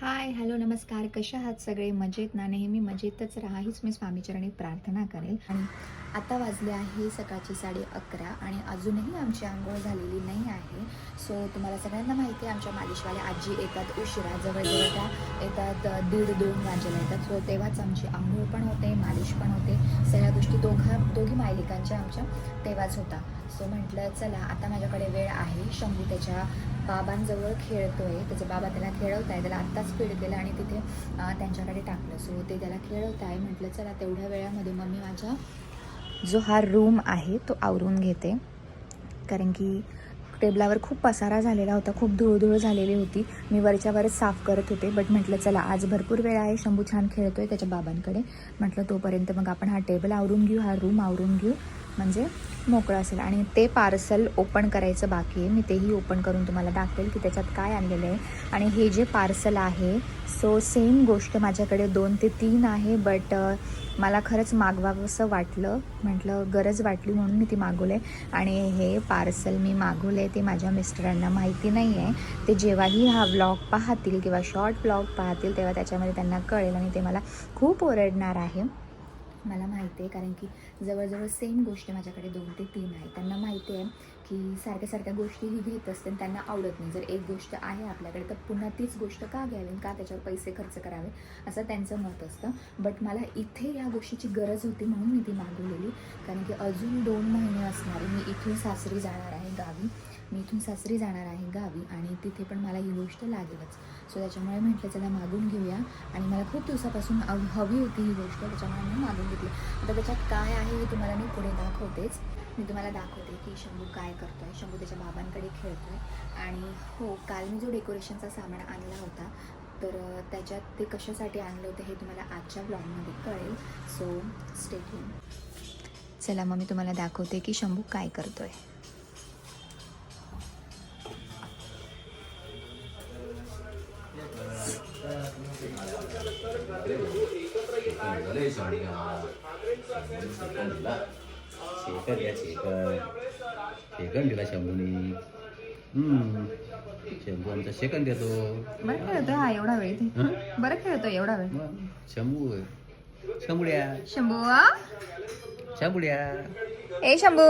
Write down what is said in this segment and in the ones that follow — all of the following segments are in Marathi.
हाय हॅलो नमस्कार. कशा आहात सगळे? मजेत ना? नेहमी मजेतच राहा. हीच मी स्वामीचरणी प्रार्थना करेल. आणि आता वाजले आहे सकाळचे साडे अकरा आणि अजूनही आमची आंघोळ झालेली नाही आहे. सो तुम्हाला सगळ्यांना माहिती आहे आमच्या मालिशवाल्या आजी येतात उशिरा. जवळजवळ त्या येतात दीड दोन वाजेला येतात. सो तेव्हाच आमची आंघोळ पण होते मालिश पण होते. सगळ्या गोष्टी दोघा दोघी मायलिकांच्या आमच्या तेव्हाच होता. सो म्हटलं चला आता माझ्याकडे वेळ आहे. शंभू त्याच्या बाबांजवळ खेळतोय. त्याचे बाबा त्याला खेळवत आहे त्याला आत्ताच फीड केलं आणि तिथे त्यांच्याकडे टाकलं. सो ते त्याला खेळवत आहे. म्हटलं चला तेवढ्या वेळामध्ये मम्मी माझा जो हा रूम आहे तो आवरून घेते. कारण की टेबलावर खूप पसारा झालेला होता. खूप धूळधूळ झालेली होती. मी वरच्यावरच साफ करत होते. बट म्हटलं चला आज भरपूर वेळ आहे. शंभू छान खेळतो आहे त्याच्या बाबांकडे. म्हटलं तोपर्यंत मग आपण हा टेबल आवरून घेऊ हा रूम आवरून घेऊ. म्हणजे मोकळं असेल आणि ते पार्सल ओपन करायचं बाकी आहे. मी तेही ओपन करून तुम्हाला दाखवेल की त्याच्यात काय आणलेलं आहे. आणि हे जे पार्सल आहे सो सेम गोष्ट माझ्याकडे दोन ते तीन आहे बट मला खरंच मागवावंसं वाटलं. म्हटलं गरज वाटली म्हणून मी ती मागवले आणि हे पार्सल मी मागवले ते माझ्या मिस्टरांना माहिती नाही आहे ते जेव्हाही हा व्लॉग पाहतील किंवा शॉर्ट ब्लॉग पाहतील तेव्हा त्याच्यामध्ये त्यांना कळेल आणि ते मला खूप ओरडणार आहे. मला माहिती आहे कारण की जवळजवळ सेम गोष्ट माझ्याकडे दोन ते तीन आहे त्यांना माहिती आहे की सारख्या सारख्या गोष्टी ही घेत असते आणि त्यांना आवडत नाही. जर एक गोष्ट आहे आपल्याकडे तर पुन्हा तीच गोष्ट का घ्यावी का त्याच्यावर पैसे खर्च करावे? असं त्यांचं मत असतं. बट मला इथे या गोष्टीची गरज होती म्हणून मी ती मागवलेली. कारण की अजून दोन महिने असणारे मी इथून सासरी जाणार आहे गावी. मी इथून सासरी जाणार आहे गावी आणि तिथे पण मला ही गोष्ट लागेलच. सो त्याच्यामुळे म्हटलं चला मागून घेऊया. आणि मला खूप दिवसापासून हवी होती ही गोष्ट त्याच्यामुळे मी मागून घेतली. आता त्याच्यात काय आहे हे तुम्हाला मी पुढे दाखवतेच. मी तुम्हाला दाखवते की शंभू काय करतो आहे शंभू त्याच्या बाबांकडे खेळतो आहे आणि हो काल मी जो डेकोरेशनचा सामान आणला होता तर त्याच्यात ते कशासाठी आणलं होतं हे तुम्हाला आजच्या ब्लॉगमध्ये कळेल. सो स्टेट चला मग मी तुम्हाला दाखवते की शंभू काय करतो आहे सेकंड या सेकंड सेकंड दिला शंभूनी. हम्म. शंभू आमचा सेकंड देतो. बरं खेळतोय हा एवढा वेळ इथे. हं? बरं खेळतोय एवढा वेळ. मग शंभू शंभुड्या. शंभू शंभुड्या. ए शंभू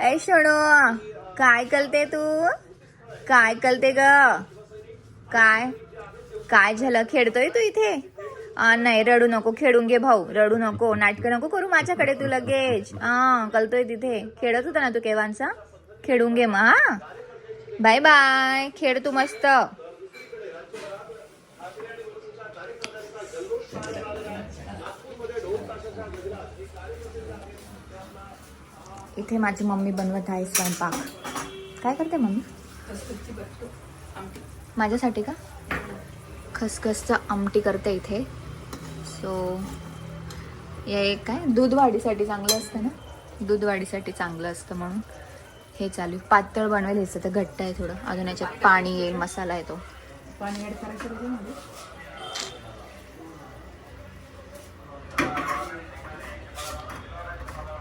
ए शणू काय कलते तू? काय कलते ग? काय? काय झालं? खेळतोय तू इथे? नाही रडू नको खेळून घे भाऊ रडू नको नाटकं नको करू माझ्याकडे तू लगेच. हा कलतोय तिथे. खेळत होता ना तू केव्हांचा खेळून घे मग हा. बाय बाय खेळ तू मस्त. इथे माझी मम्मी बनवत आहे स्वयंपाक. काय करते मम्मी? माझ्यासाठी का? खसखसचं आमटी करते इथे. सो हे एक काय? दूध वाढीसाठी चांगलं असतं ना? दूध वाढीसाठी चांगलं असतं म्हणून हे चालू आहे. पातळ बनवेल ह्याचं तर घट्ट आहे थोडं. अजून याच्यात पाणी येईल मसाला येतो. पाणी ॲड करायचं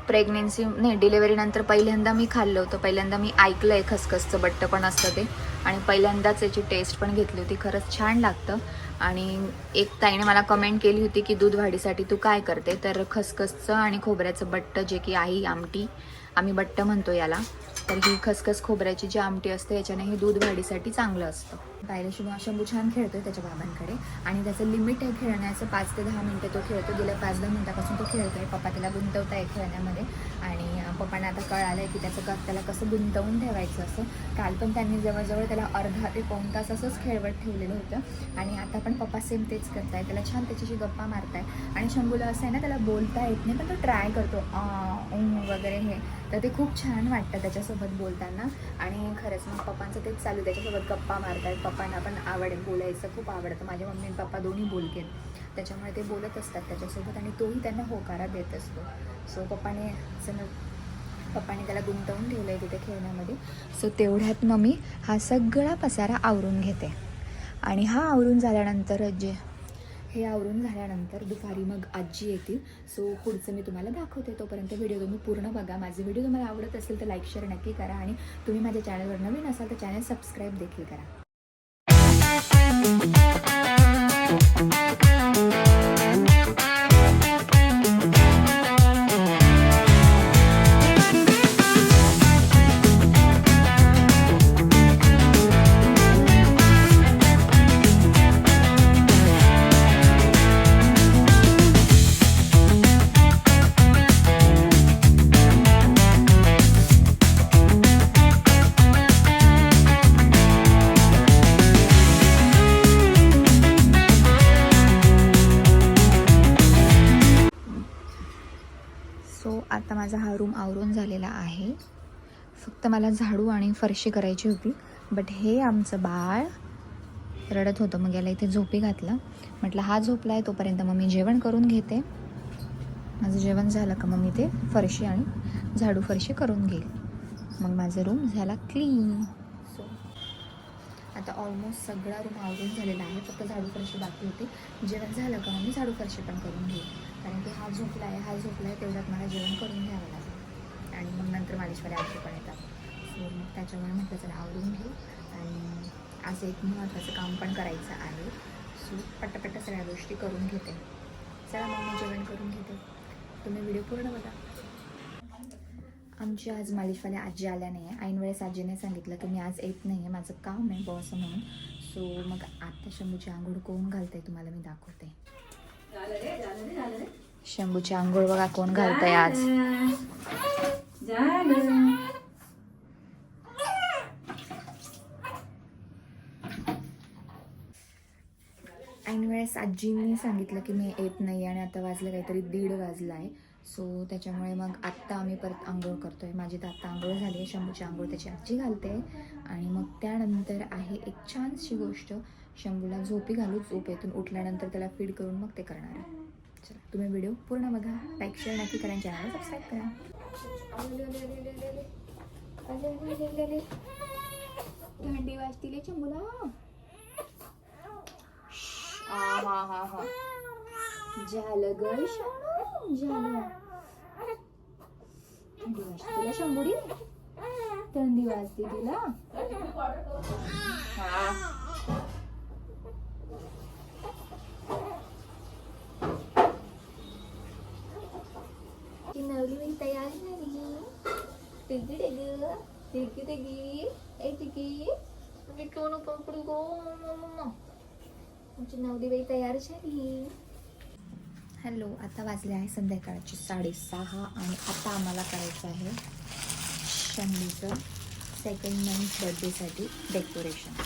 प्रेग्नेन्सी नाही डिलेवरी नंतर पहिल्यांदा मी खाल्लं होतं. पहिल्यांदा मी ऐकलं आहे खसखसचं बट्ट पण असतं ते. आणि पहिल्यांदाच याची टेस्ट पण घेतली होती. खरंच छान लागतं. आणि एक ताईने मला कमेंट केली होती की दूध वाढीसाठी तू काय करते? तर खसखसचं आणि खोबऱ्याचं बट्ट जे की आहे आमटी आम्ही बट्ट म्हणतो याला तर ही खसखस खोबऱ्याची जी आमटी असते याच्याने हे दूध वाढीसाठी चांगलं असतं. पाहिलं शुभ शंभू छान खेळतोय त्याच्या बाबांकडे आणि त्याचं लिमिट आहे खेळण्याचं. पाच ते दहा मिनटं तो खेळतो गेल्या पाच दहा मिनटापासून तो खेळतोय. पप्पा त्याला गुंतवत आहे खेळण्यामध्ये आणि पप्पांना आता कळालं आहे की त्याचं क त्याला कसं गुंतवून ठेवायचं असं. काल पण त्यांनी जवळजवळ त्याला अर्धा ते पाऊण तास असंच खेळवत ठेवलेलं होतं. आणि आता पण पप्पा सेम तेच करताय त्याला छान त्याच्याशी गप्पा मारताय आणि शंभूला असं आहे ना त्याला बोलता येत नाही पण तो ट्राय करतो. ऊन वगैरे हे. तर ते खूप छान वाटतं त्याच्यासोबत बोलताना. आणि खरंच मग पप्पांचं तेच चालू आहे, त्याच्यासोबत गप्पा मारतायत. पप्पांना पण आवड बोलायचं खूप आवडतं. माझ्या मम्मी आणि पप्पा दोन्ही बोलकेत त्याच्यामुळे ते बोलत असतात त्याच्यासोबत आणि तोही त्यांना होकारा देत असतो. सो पप्पाने असं पप्पाने त्याला गुंतवून ठेवलं आहे तिथे खेळण्यामध्ये. सो तेवढ्यात मग मी हा सगळा पसारा आवरून घेते. आणि हा आवरून झाल्यानंतर जे हे आवरून झाल्यानंतर दुपारी मग आजी येतील. सो पुढचं मी तुम्हाला दाखवते. तोपर्यंत व्हिडिओ तुम्ही पूर्ण बघा. माझे व्हिडिओ तुम्हाला आवडत असेल तर लाईक शेअर नक्की करा. आणि तुम्ही माझ्या चॅनलवर नवीन असाल तर चॅनल सबस्क्राईब देखील करा. फक्त मला झाडू आणि फरशी करायची होती बट हे आमचं बाळ रडत होतं. मग याला इथे झोपी घातला. म्हटलं हा झोपला आहे तोपर्यंत मग मी जेवण करून घेते. माझं जेवण झालं का मग मी ते फरशी आणि झाडू फरशी करून घेईल. मग माझं रूम झाला क्लीन सो आता ऑलमोस्ट सगळा रूम आवरून झालेला आहे. फक्त झाडू फरशी बाकी होती. जेवण झालं का मग मी झाडू फरशी पण करून घेईल. कारण की हा झोपला आहे हा झोपला आहे तेवढ्यात मला जेवण करून घ्यावं लागेल. आणि मग नंतर मालिशवाले आजी पण येतात सो मग त्याच्यामुळे म्हटलं चला आवरून घेऊ. आणि असं एक महत्त्वाचं काम पण करायचं आहे. सो पटापट सगळ्या गोष्टी करून घेते. चला मग मी जेवण करून घेते. तुम्ही व्हिडिओ पूर्ण बघा. आमची आज मालिशवाल्या आजी आल्या नाही आहे ऐन वेळेस आजीने सांगितलं की मी आज येत नाही आहे माझं काम आहे बॉस म्हणून. सो मग आता शंभूची आंघोळ कोण घालते तुम्हाला मी दाखवते. शंभूची आंघोळ बघा कोण घालतंय आज. वेळेस आजींनी सांगितलं की मी येत नाही आणि आता वाजलं काहीतरी दीड वाजला आहे सो त्याच्यामुळे मग आत्ता आम्ही परत आंघोळ करतोय. माझी तर आत्ता आंघोळ झाली आहे शंभूची आंघोळ त्याची आजी घालते. आणि मग त्यानंतर आहे एक छानशी गोष्ट. शंभूला झोपी घालू झोप येतून उठल्यानंतर त्याला फीड करून मग ते करणार आहे. चला तुम्ही व्हिडिओ पूर्ण बघा. लाईक शेअर नक्की करा चॅनल सबस्क्राईब करा. थंडी वाजतील शंभूला. हा हा हा. झालं ग शाणू झालं. थंडी वाजते तुला शंभुडी थंडी वाजते तुला? हा. नवली मी तयार झाली टिकी टेगी टिकी टेगी ए टिकी मी कोण पकडू गो मम्मा. आमची नवरीबाई तयार झाली. हॅलो आता वाजले आहे संध्याकाळचे साडेसहा आणि आता आम्हाला करायचं आहे शंभूचं सेकंड मंथ बर्थडेसाठी डेकोरेशन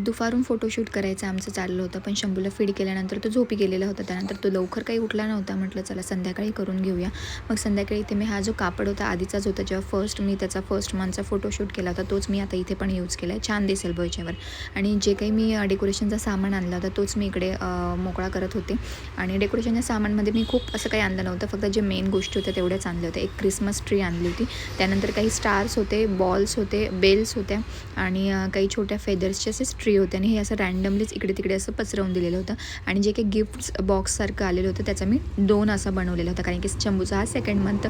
दुपारून फोटोशूट करायचं आमचं चाललं होतं. पण शंभूला फीड केल्यानंतर तो झोपी गेलेला होता. त्यानंतर तो लवकर काही उठला नव्हता. म्हटलं चला संध्याकाळी करून घेऊया. मग संध्याकाळी इथे मी हा जो कापड होता आधीचाच होता जेव्हा फर्स्ट मी त्याचा फर्स्ट मंथचा फोटोशूट केला होता तोच मी आता इथे पण यूज केला आहे छान दिसेल बच्यावर आणि जे काही मी डेकोरेशनचा सामान आणला होता तोच मी इकडे मोकळा करत होते. आणि डेकोरेशनच्या सामानमध्ये मी खूप असं काही आणलं नव्हतं. फक्त जे मेन गोष्टी होत्या तेवढ्याच आणल्या होत्या. एक क्रिसमस ट्री आणली होती. त्यानंतर काही स्टार्स होते बॉल्स होते बेल्स होत्या. आणि काही छोट्या फेदर्सचे असे ट्री होते आणि हे असं रँडमलीच इकडे तिकडे असं पसरवून दिलेलं होतं. आणि जे काही गिफ्ट्स बॉक्ससारखं आलेलं होतं त्याचा मी दोन असा बनवलेला होता. कारण की शंभूचा हा सेकंड मंथ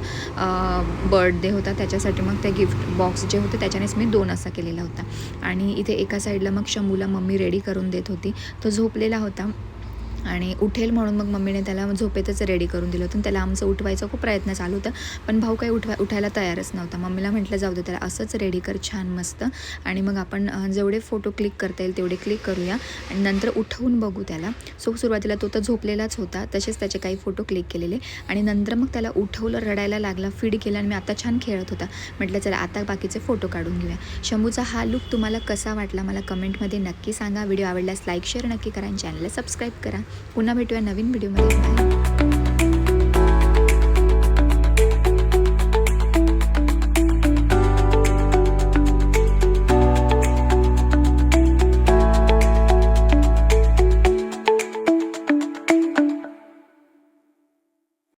बर्थडे होता. त्याच्यासाठी मग त्या गिफ्ट बॉक्स जे होते त्याच्यानेच मी दोन असा केलेला होता. आणि इथे एका साईडला मग शंभूला मम्मी रेडी करून देत होती. तो झोपलेला होता. आणि उठेल म्हणून मग मम्मीने त्याला झोपेतच रेडी करून दिलं होतं आणि त्याला आमचं उठवायचा खूप प्रयत्न चालू होता. पण भाऊ काही उठवा उठायला तयारच नव्हता. मम्मीला म्हटलं जाऊ दे त्याला असंच रेडी कर छान मस्त. आणि मग आपण जेवढे फोटो क्लिक करता येईल तेवढे क्लिक करूया आणि नंतर उठवून बघू त्याला. सो सुरुवातीला तो तर झोपलेलाच होता. तसेच त्याचे काही फोटो क्लिक केलेले. आणि नंतर मग त्याला उठवलं रडायला लागला फीड केला आणि मी आता छान खेळत होता. म्हटलं चला आता बाकीचे फोटो काढून घेऊया. शंभूचा हा लुक तुम्हाला कसा वाटला मला कमेंटमध्ये नक्की सांगा. व्हिडिओ आवडल्यास लाईक शेअर नक्की करा आणि चॅनलला सबस्क्राईब करा. पुन्हा भेटूया नवीन व्हिडिओमध्ये बाय